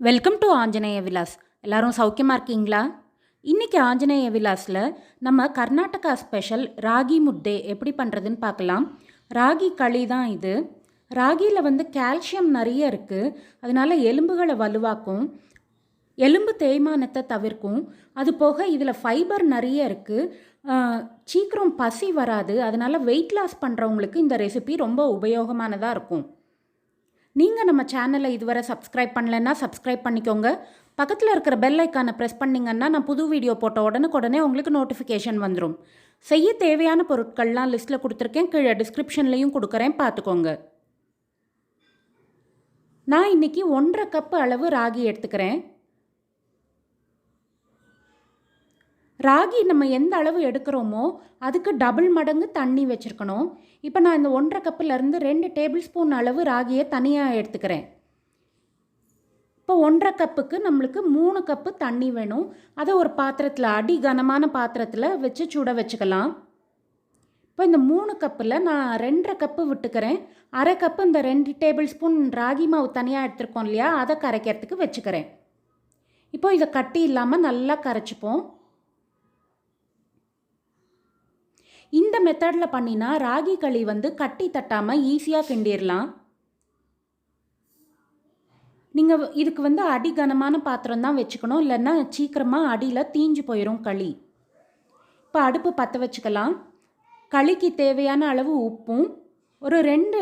Welcome to Anjaneya Vilas எல்லாரும் சௌக்கியமாக இருக்கீங்களா? இன்றைக்கி ஆஞ்சநேய விலாஸில் நம்ம கர்நாடகா ஸ்பெஷல் ராகி முட்டை எப்படி பண்ணுறதுன்னு பார்க்கலாம். ராகி களி தான் இது. ராகியில் வந்து கால்சியம் நிறைய இருக்குது அதனால எலும்புகளை வலுவாக்கும். எலும்பு தேய்மானத்தை தவிர்க்கும். அது போக இதில் ஃபைபர் நிறைய இருக்குது சீக்கிரம் பசி வராது. அதனால் வெயிட் லாஸ் பண்ணுறவங்களுக்கு இந்த ரெசிபி ரொம்ப உபயோகமானதாக இருக்கும். நீங்கள் நம்ம சேனலை இதுவரை சப்ஸ்கிரைப் பண்ணலைன்னா சப்ஸ்கிரைப் பண்ணிக்கோங்க. பக்கத்தில் இருக்கிற பெல் ஐக்கானை ப்ரெஸ் பண்ணிங்கன்னா நான் புது வீடியோ போட்ட உடனுக்குடனே உங்களுக்கு நோட்டிஃபிகேஷன் வந்துடும் செய்ய தேவையான பொருட்கள்லாம் லிஸ்ட்டில் கொடுத்துருக்கேன். கீழே டிஸ்கிரிப்ஷன்லையும் கொடுக்குறேன். பார்த்துக்கோங்க. நான் இன்றைக்கி ஒன்றரை கப்பு அளவு ராகி எடுத்துக்கிறேன். ராகி நம்ம எந்த அளவு எடுக்கிறோமோ அதுக்கு டபுள் மடங்கு தண்ணி வச்சுருக்கணும். இப்போ நான் இந்த ஒன்றரை கப்புலேருந்து ரெண்டு டேபிள் ஸ்பூன் அளவு ராகியை தனியாக எடுத்துக்கிறேன். இப்போ ஒன்றரை கப்புக்கு நம்மளுக்கு மூணு கப்பு தண்ணி வேணும். அதை ஒரு பாத்திரத்தில் அடி கனமான பாத்திரத்தில் வச்சு சுட வச்சுக்கலாம். இப்போ இந்த மூணு கப்பில் நான் ரெண்டரை கப்பு விட்டுக்கிறேன். அரை கப்பு இந்த ரெண்டு டேபிள் ஸ்பூன் ராகி மாவு தனியாக எடுத்துருக்கோம் இல்லையா அதை கரைக்கிறதுக்கு வச்சுக்கிறேன். இப்போ இதை கட்டி இல்லாமல் நல்லா கரைச்சிப்போம். இந்த மெத்தடில் பண்ணினா ராகி களி வந்து கட்டி தட்டாமல் ஈஸியாக கிண்டிடலாம் நீங்கள் இதுக்கு வந்து அடி கனமான பாத்திரம் தான் வச்சுக்கணும். இல்லைன்னா சீக்கிரமாக அடியில் தீஞ்சு போயிடும் களி. இப்போ அடுப்பு பற்ற வச்சுக்கலாம். களிக்கு தேவையான அளவு உப்பும் ஒரு ரெண்டு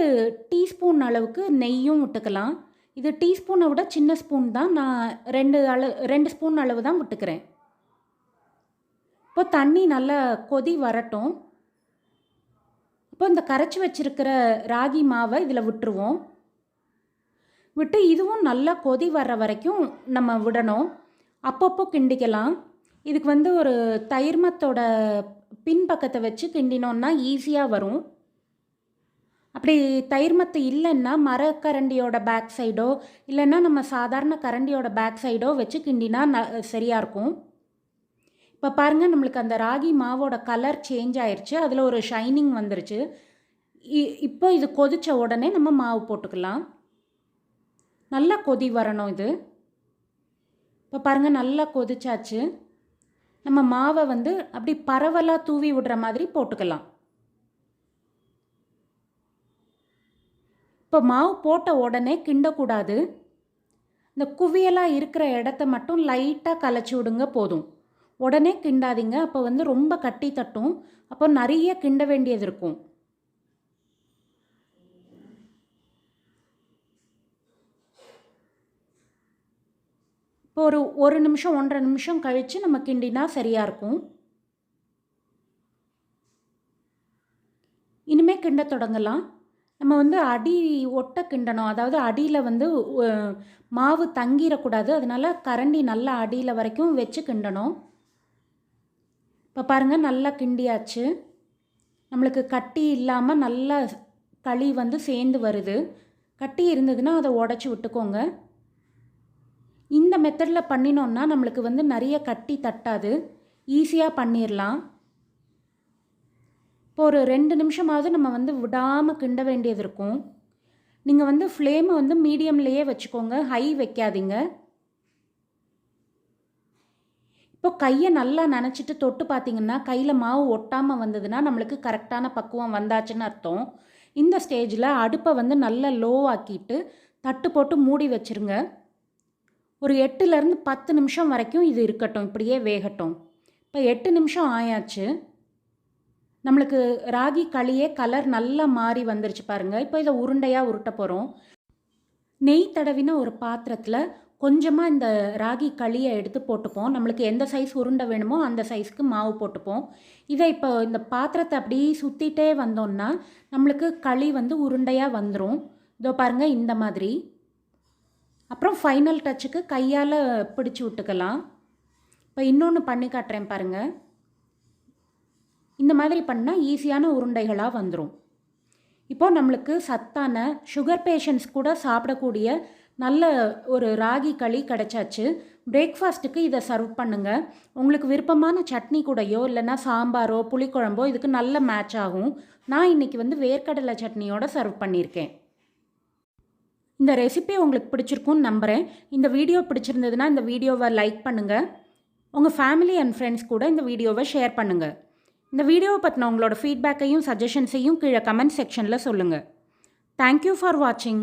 டீஸ்பூன் அளவுக்கு நெய்யும் விட்டுக்கலாம். இது டீஸ்பூனை விட சின்ன ஸ்பூன் தான் நான் ரெண்டு அளவு ரெண்டு ஸ்பூன் அளவு தான் விட்டுக்கிறேன். இப்போ தண்ணி நல்லா கொதி வரட்டும். இப்போ இந்த கரைச்சி வச்சிருக்கிற ராகி மாவை இதில் விட்டுருவோம். விட்டு இதுவும் நல்லா கொதி வர்ற வரைக்கும் நம்ம விடணும். அப்பப்போ கிண்டிக்கலாம். இதுக்கு வந்து ஒரு தயிர்மத்தோட பின்பக்கத்தை வச்சு கிண்டினோன்னா ஈஸியாக வரும். அப்படி தயிர்மத்து இல்லைன்னா மரக்கரண்டியோட பேக் சைடோ இல்லைன்னா நம்ம சாதாரண கரண்டியோட பேக் சைடோ வச்சு கிண்டினா ந சரியாக இருக்கும். இப்போ பாருங்கள் நம்மளுக்கு அந்த ராகி மாவோட கலர் சேஞ்ச் ஆயிடுச்சு அதில் ஒரு ஷைனிங் வந்துருச்சு. இப்போ இது கொதித்த உடனே நம்ம மாவு போட்டுக்கலாம். நல்லா கொதி வரணும் இது. இப்போ பாருங்கள் நல்லா கொதிச்சாச்சு. நம்ம மாவை வந்து அப்படி பரவலாக தூவி விடுற மாதிரி போட்டுக்கலாம். இப்போ மாவு போட்ட உடனே கிண்டக்கூடாது. இந்த குவியலாக இருக்கிற இடத்த மட்டும் லைட்டாக கலைச்சி விடுங்க போதும். உடனே கிண்டாதீங்க. அப்போ வந்து ரொம்ப கட்டி தட்டும். அப்போ நிறைய கிண்ட வேண்டியது இருக்கும். இப்போ ஒரு ஒரு நிமிஷம் ஒன்றரை நிமிஷம் கழித்து நம்ம கிண்டினா சரியாக இருக்கும். இனிமே கிண்ட தொடங்கலாம். நம்ம வந்து அடி ஒட்ட கிண்டணும். அதாவது அடியில் வந்து மாவு தங்கிடக்கூடாது. அதனால் கரண்டி நல்லா அடியில் வரைக்கும் வச்சு கிண்டணும். இப்போ பாருங்கள் நல்லா கிண்டியாச்சு. நம்மளுக்கு கட்டி இல்லாமல் நல்லா களி வந்து சேர்ந்து வருது. கட்டி இருந்ததுன்னா அதை உடச்சி விட்டுக்கோங்க. இந்த மெத்தடில் பண்ணினோன்னா நம்மளுக்கு வந்து நிறைய கட்டி தட்டாது. ஈஸியாக பண்ணிடலாம் இப்போ ஒரு ரெண்டு நிமிஷமாவது நம்ம வந்து விடாமல் கிண்ட வேண்டியது இருக்கும். நீங்கள் வந்து ஃப்ளேமை வந்து மீடியம்லேயே வச்சுக்கோங்க. ஹை வைக்காதீங்க. இப்போ கையை நல்லா நினச்சிட்டு தொட்டு பார்த்தீங்கன்னா கையில் மாவு ஒட்டாமல் வந்ததுன்னா நம்மளுக்கு கரெக்டான பக்குவம் வந்தாச்சுன்னு அர்த்தம். இந்த ஸ்டேஜில் அடுப்பை வந்து நல்லா லோ ஆக்கிட்டு தட்டு போட்டு மூடி வச்சுருங்க. ஒரு எட்டுலேருந்து பத்து நிமிஷம் வரைக்கும் இது இருக்கட்டும் இப்படியே வேகட்டும். இப்போ எட்டு நிமிஷம் ஆயாச்சு. நம்மளுக்கு ராகி களியே கலர் நல்லா மாறி வந்துருச்சு பாருங்கள் இப்போ இதை உருண்டையாக உருட்ட போகிறோம் நெய் தடவின ஒரு பாத்திரத்தில் கொஞ்சமாக இந்த ராகி களியை எடுத்து போட்டுப்போம். நம்மளுக்கு எந்த சைஸ் உருண்டை வேணுமோ அந்த சைஸ்க்கு மாவு போட்டுப்போம். இதை இப்போ இந்த பாத்திரத்தை அப்படியே சுற்றிட்டே வந்தோம்னா நம்மளுக்கு களி வந்து உருண்டையாக வந்துடும் இதோ பாருங்கள் இந்த மாதிரி. அப்புறம் ஃபைனல் டச்சுக்கு கையால் பிடிச்சி விட்டுக்கலாம். இப்போ இன்னொன்று பண்ணி காட்டுறேன் பாருங்கள் இந்த மாதிரி பண்ணால் ஈஸியான உருண்டைகளாக வந்துடும் இப்போது நம்மளுக்கு சத்தான சுகர் பேஷண்ட்ஸ் கூட சாப்பிடக்கூடிய நல்ல ஒரு ராகி களி கிடச்சாச்சு. பிரேக்ஃபாஸ்ட்டுக்கு இதை சர்வ் பண்ணுங்கள் உங்களுக்கு விருப்பமான சட்னி கூடையோ இல்லைன்னா சாம்பாரோ புளிக்குழம்போ இதுக்கு நல்ல மேட்ச் ஆகும். நான் இன்றைக்கி வந்து வேர்க்கடலை சட்னியோட சர்வ் பண்ணியிருக்கேன். இந்த ரெசிபி உங்களுக்கு பிடிச்சிருக்கும்னு நம்புகிறேன் இந்த வீடியோ பிடிச்சிருந்ததுன்னா இந்த வீடியோவை லைக் பண்ணுங்கள் உங்கள் ஃபேமிலி அண்ட் ஃப்ரெண்ட்ஸ் கூட இந்த வீடியோவை ஷேர் பண்ணுங்கள் இந்த வீடியோவை பற்றின உங்களோட ஃபீட்பேக்கையும் சஜஷன்ஸையும் கீழே கமெண்ட் செக்ஷனில் சொல்லுங்கள் தேங்க்யூ ஃபார் வாட்சிங்